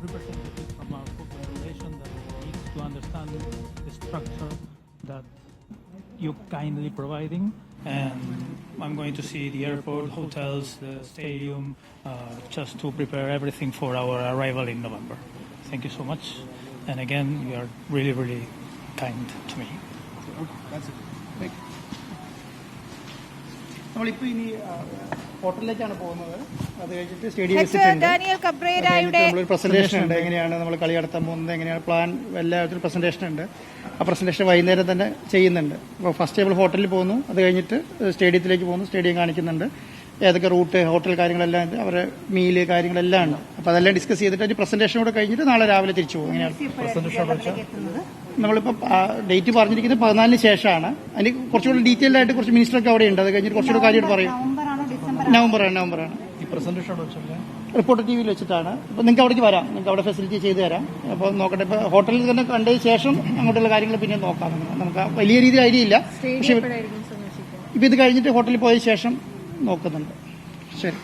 representative from our food foundation that needs to understand the structure that you kindly providing. And I'm going to see the airport, hotels, the stadium, uh, just to prepare everything for our arrival in November. Thank you so much. And again, you are really, really kind to me. നമ്മളിപ്പോൾ ഇനി ആ, ഹോട്ടലിലേക്കാണ് പോകുന്നത്. അത് കഴിഞ്ഞിട്ട് stadium presentation ഉണ്ട്. എങ്ങനെയാണ് നമ്മൾ കളി നടത്താൻ പോകുന്നത്? എങ്ങനെയാണ് പ്ലാൻ എല്ലാത്തിനും പ്രസന്റേഷൻ ഉണ്ട്. ആ പ്രസന്റേഷൻ വൈകുന്നേരം തന്നെ ചെയ്യുന്നുണ്ട്. അപ്പോൾ ഫസ്റ്റ് നമ്മൾ ഹോട്ടലിൽ പോകുന്നു. അത് കഴിഞ്ഞിട്ട് സ്റ്റേഡിയത്തിലേക്ക് പോകുന്നു. സ്റ്റേഡിയം കാണിക്കുന്നുണ്ട്. ഏതൊക്കെ റൂട്ട് ഹോട്ടൽ കാര്യങ്ങളെല്ലാം അവരെ അവരുടെ മീൽ കാര്യങ്ങളെല്ലാം ഉണ്ട്. അപ്പോൾ അതെല്ലാം ഡിസ്കസ് ചെയ്തിട്ട് ഒരു പ്രസന്റേഷൻ കൂടെ കഴിഞ്ഞിട്ട് നാളെ രാവിലെ തിരിച്ചു പോകും. എങ്ങനെയാണ്? നമ്മളിപ്പോൾ ഡേറ്റ് പറഞ്ഞിരിക്കുന്നത് പതിനാലിന് ശേഷമാണ്. അതിന് കുറച്ചുകൂടി ഡീറ്റെയിൽഡ് ആയിട്ട് കുറച്ച് മിനിസ്റ്ററൊക്കെ അവിടെ ഉണ്ട് അത് കഴിഞ്ഞിട്ട് കുറച്ചുകൂടി കാര്യമായിട്ട് പറയും. നവംബറാണ് നവംബറാണ് ഈ പ്രസന്റേഷൻ റിപ്പോർട്ട് റിപ്പോർട്ടർ ടി വിയിൽ വെച്ചിട്ടാണ്. അപ്പോൾ നിങ്ങൾക്ക് അവിടേക്ക് വരാം. നിങ്ങൾക്ക് അവിടെ ഫെസിലിറ്റി ചെയ്തു തരാം. അപ്പോൾ നോക്കട്ടെ. ഇപ്പോൾ ഹോട്ടലിൽ തന്നെ കണ്ടതിന് ശേഷം അങ്ങോട്ടുള്ള കാര്യങ്ങൾ പിന്നെ നോക്കാം. നമുക്ക്. നമുക്ക് വലിയ രീതിയിൽ ഐഡിയ ഇല്ല. പക്ഷേ ഇപ്പം ഇത് കഴിഞ്ഞിട്ട് ഹോട്ടലിൽ പോയ ശേഷം നോക്കുന്നുണ്ട്. ശരി.